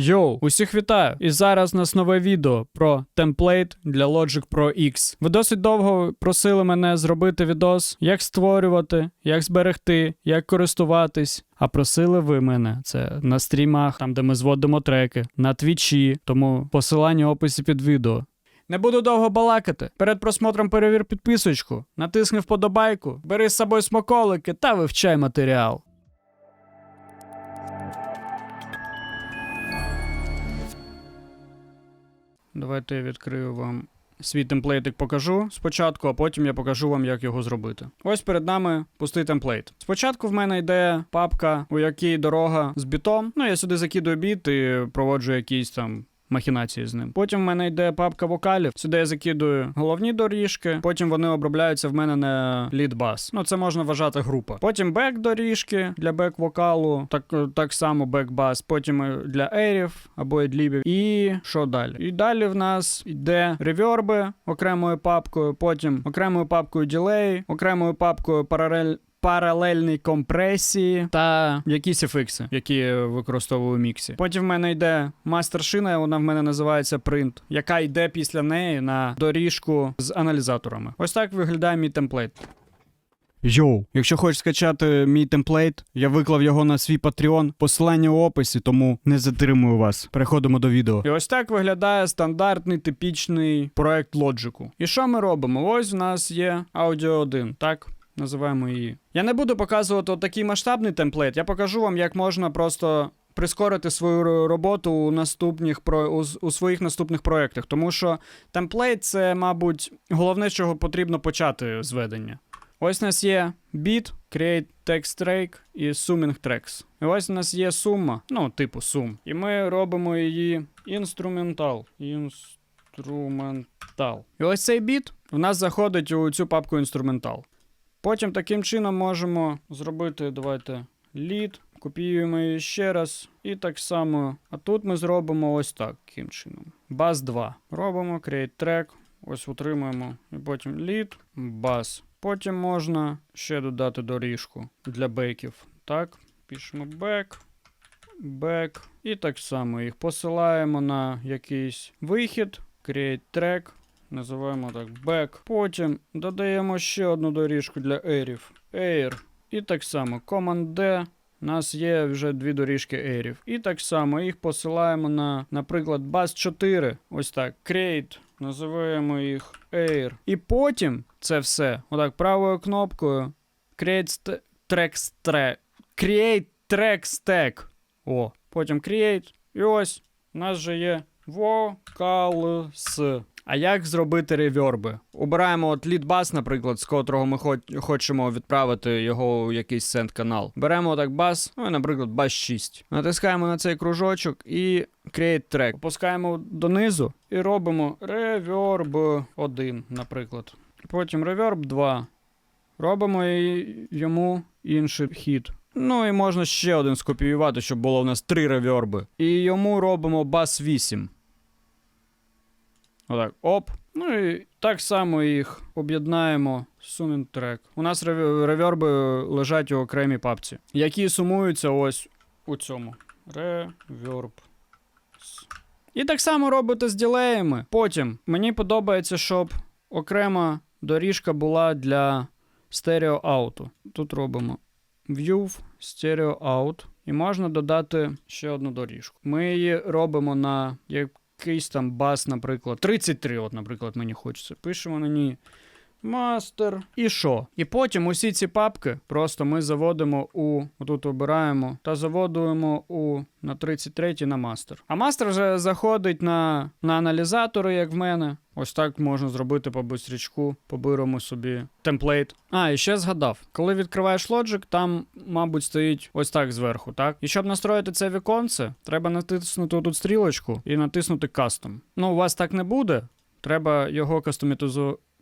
Йоу, усіх вітаю! І зараз у нас нове відео про темплейт для Logic Pro X. Ви досить довго просили мене зробити відос, як створювати, як зберегти, як користуватись. А просили ви мене це на стрімах, там де ми зводимо треки, на твічі, тому посилання в описі під відео. Не буду довго балакати. Перед просмотром перевір підписочку, натисни вподобайку, бери з собою смаколики та вивчай матеріал. Давайте я відкрию вам свій темплейтик покажу спочатку, а потім я покажу вам, як його зробити. Ось перед нами пустий темплейт. Спочатку в мене йде папка, у якій дорога з бітом. Ну, я сюди закидую біт і проводжу якісь там. Махінації з ним. Потім в мене йде папка вокалів. Сюди я закидую головні доріжки. Потім вони обробляються в мене на лід бас. Ну це можна вважати група. Потім бек доріжки для бек вокалу, так так само бек бас. Потім для ерів або едлібів. І що далі? І далі в нас йде реверби окремою папкою. Потім окремою папкою ділей, окремою папкою паралель паралельні компресії та якісь ефікси, які використовую у міксі. Потім в мене йде мастер-шина, вона в мене називається Print, яка йде після неї на доріжку з аналізаторами. Ось так виглядає мій темплейт. Йоу, якщо хочеш скачати мій темплейт, я виклав його на свій Patreon, посилання у описі, тому не затримую вас. Переходимо до відео. І ось так виглядає стандартний типічний проект Logic. І що ми робимо? Ось в нас є Audio 1, так? Називаємо її. Я не буду показувати такий масштабний темплейт, я покажу вам, як можна просто. Прискорити свою роботу у наступних у, у своїх наступних проєктах, тому що темплейт це, мабуть, головне, чого потрібно почати зведення. Ось у нас є beat, create text track і summing tracks. І ось у нас є сума, ну, типу сум. І ми робимо її інструментал. Інструментал. І ось цей біт в нас заходить у цю папку інструментал. Потім таким чином можемо зробити, давайте, лід, копіюємо її ще раз. І так само. А тут ми зробимо ось так, таким чином. Бас 2. Робимо, create track, ось утримуємо. І потім лід, бас. Потім можна ще додати доріжку для беків. Так, пишемо бек, бек. І так само їх посилаємо на якийсь вихід, create track. Називаємо так back. Потім додаємо ще одну доріжку для ерів. Air. І так само Command D. У нас є вже дві доріжки ерів. І так само їх посилаємо на, наприклад, bus 4. Ось так. Create. Називаємо їх Air. І потім це все. Отак, правою кнопкою. Create track stack. Create track stack. О. Потім create. І ось. У нас вже є vocals. А як зробити реверби? Обираємо от bass, наприклад, з котрого ми хочемо відправити його у якийсь сенд канал. Беремо так бас, ну і, наприклад, бас 6. Натискаємо на цей кружочок і create track. Опускаємо донизу і робимо reverb 1, наприклад. Потім reverb 2. Робимо йому інший хід. Ну і можна ще один скопіювати, щоб було у нас три реверби. І йому робимо бас 8. Отак, оп. Ну і так само їх об'єднаємо. Summing track. У нас реверби лежать у окремій папці, які сумуються ось у цьому. Reverb. І так само робите з ділеями. Потім мені подобається, щоб окрема доріжка була для стерео ауту. Тут робимо View, Stereo Out. І можна додати ще одну доріжку. Ми її робимо на якийсь там бас, наприклад. 33, от, наприклад, мені хочеться. Пишемо на ній мастер. І що? І потім усі ці папки просто ми заводимо у. Отут обираємо та заводуємо у на 33 на мастер. А мастер вже заходить на, на аналізатори, як в мене. Ось так можна зробити по бистрічку, поберемо собі темплейт. А, і ще згадав, коли відкриваєш Logic, там, мабуть, стоїть ось так зверху, так? І щоб настроїти це віконце, треба натиснути тут стрілочку і натиснути Custom. Ну, у вас так не буде. Треба його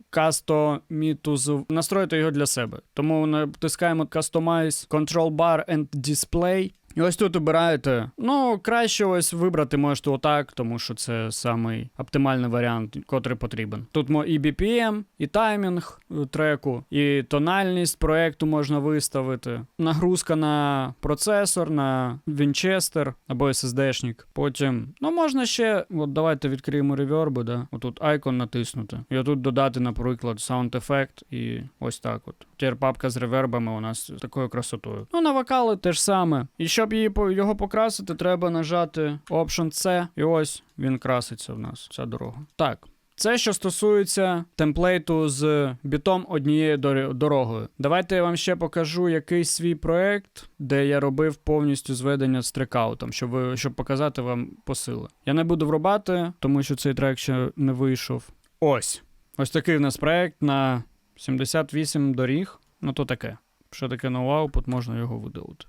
кастомітизу... кастомітузу... настроїти його для себе. Тому натискаємо Customize Control Bar and Display. І ось тут обираєте. Ну, краще ось вибрати можете отак, тому що це самий оптимальний варіант, котрий потрібен. Тут і BPM, і таймінг е, треку, і тональність проекту можна виставити. Нагрузка на процесор, на Winchester або SSD-шник. Потім, ну можна ще, от давайте відкриємо реверби, да. Отут айкон натиснути. І отут додати, наприклад, Sound Effect і ось так от. Тепер папка з ревербами у нас такою красотою. Ну, на вокали те ж саме. І щоб її його покрасити, треба нажати Option C, і ось він краситься в нас, ця дорога. Так. Це що стосується темплейту з бітом однією дорогою. Давайте я вам ще покажу якийсь свій проект, де я робив повністю зведення з трекаутом, щоб, щоб показати вам посили. Я не буду врубати, тому що цей трек ще не вийшов. Ось. Ось такий в нас проект на 78 доріг. Ну то таке. Що таке no output, можна його видалити.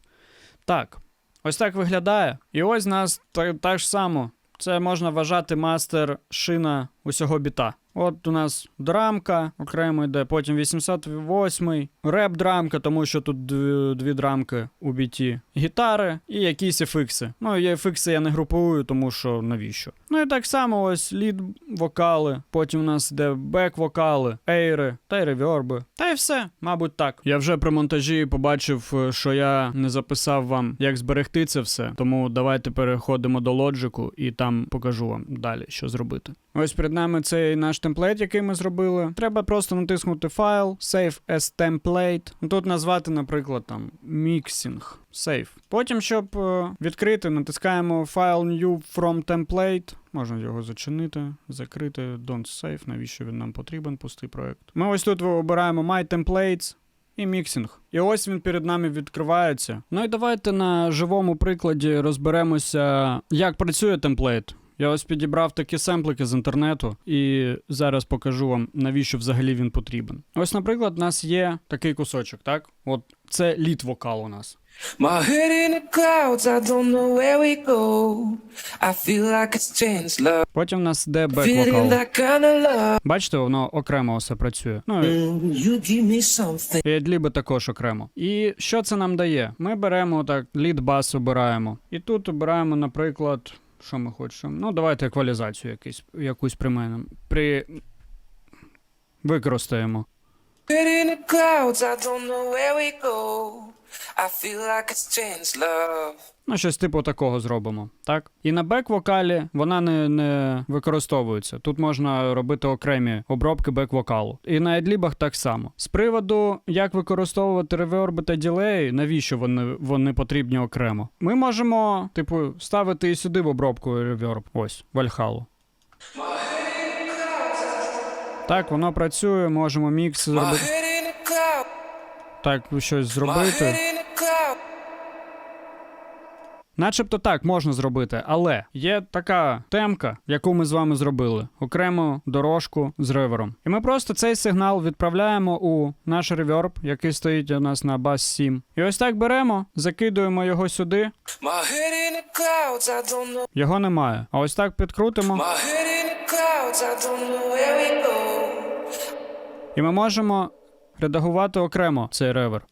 Так. Ось так виглядає. І ось нас та, так ж само. Це можна вважати мастер шина усього біта. От у нас драмка окремо йде, потім 808 реп драмка, тому що тут дві, дві драмки у біті, гітари і якісь ефікси. Ну, і ефікси я не групую, тому що навіщо. Ну і так само ось лід вокали, потім у нас йде бек вокали, ейри та й реверби. Та й все, мабуть, так. Я вже при монтажі побачив, е, що я не записав вам, як зберегти це все. Тому давайте переходимо до лоджику і там покажу вам далі, що зробити. Ось перед нами цей наш темплейт, який ми зробили. Треба просто натиснути файл, Save as template. Тут назвати, наприклад, там mixing. Save. Потім, щоб е, відкрити, натискаємо файл new from template. Можна його зачинити, закрити, don't save, навіщо він нам потрібен, пустий проект. Ми ось тут обираємо My Templates і міксинг. І ось він перед нами відкривається. Ну і давайте на живому прикладі розберемося, як працює темплейт. Я ось підібрав такі семплики з інтернету, і зараз покажу вам, навіщо взагалі він потрібен. Ось, наприклад, у нас є такий кусочок, так? От це лід вокал у нас. My head in the clouds, I don't know where we go. I feel like it's changed love. Потім в нас йде бек-вокал. Бачите, воно окремо все працює. Ну і Mm, адліби також окремо. І що це нам дає? Ми беремо так, лід бас обираємо. І тут обираємо, наприклад, що ми хочемо. Ну, давайте еквалізацію якусь, якусь мене. При... Використаємо. In the clouds, I don't know where we go. I feel like it's changed love. Ну, щось типу такого зробимо, так? І на бек-вокалі вона не, не використовується. Тут можна робити окремі обробки бек-вокалу. І на едлібах так само. З приводу, як використовувати реверби та ділеї, навіщо вони, вони потрібні окремо? Ми можемо, типу, ставити і сюди в обробку реверб. Ось, вальхалу. Так, воно працює, можемо мікс зробити. Так, щось зробити. Начебто так можна зробити, але є така темка, яку ми з вами зробили, окрему дорожку з ревером. І ми просто цей сигнал відправляємо у наш реверб, який стоїть у нас на бас 7. І ось так беремо, закидуємо його сюди. Його немає. А ось так підкрутимо, і ми можемо редагувати окремо цей ревер.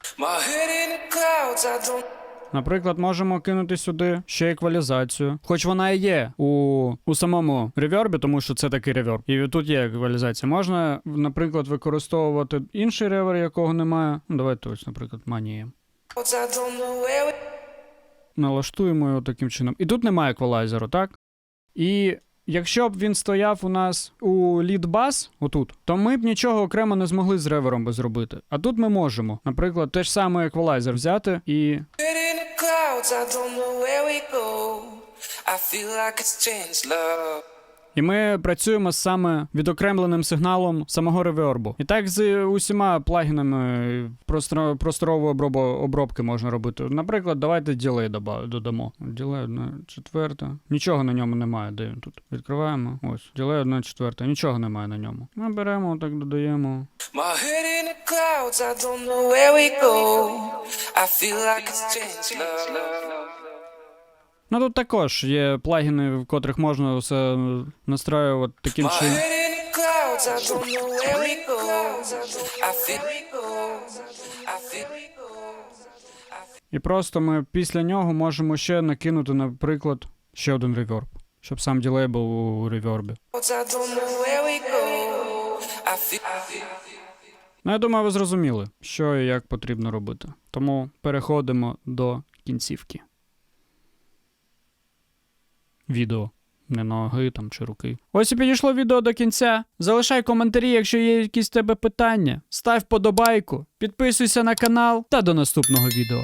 Наприклад, можемо кинути сюди ще еквалізацію. Хоч вона і є у, у самому ревербі, тому що це такий реверб. І тут є еквалізація. Можна, наприклад, використовувати інший ревер, якого немає. Ну, давайте ось, наприклад, манієм. Clouds, I don't know where we. Налаштуємо його таким чином. І тут немає еквалайзеру, так? І якщо б він стояв у нас у лід-бас, отут, то ми б нічого окремо не змогли з ревером би зробити. А тут ми можемо, наприклад, те ж саме еквалайзер взяти і. I feel like it's changed love. І ми працюємо саме відокремленим сигналом самого ревербу. І так з усіма плагінами просторової обробки можна робити. Наприклад, давайте ділей додамо. Ділей одна четверта. Нічого на ньому немає. Де він тут? Відкриваємо. Ось. Ділей одна четверта. Нічого немає на ньому. Ми беремо, так додаємо. I feel like it's changed love. Ну тут також є плагіни, в котрих можна все настраювати таким чином. І просто ми після нього можемо ще накинути, наприклад, ще один реверб, щоб сам ділей був у ревербі. Ну, я думаю, ви зрозуміли, що і як потрібно робити. Тому переходимо до кінцівки. Відео. Не ноги там чи руки. Ось і підійшло відео до кінця. Залишай коментарі, якщо є якісь тебе питання. Став подобайку, підписуйся на канал та до наступного відео.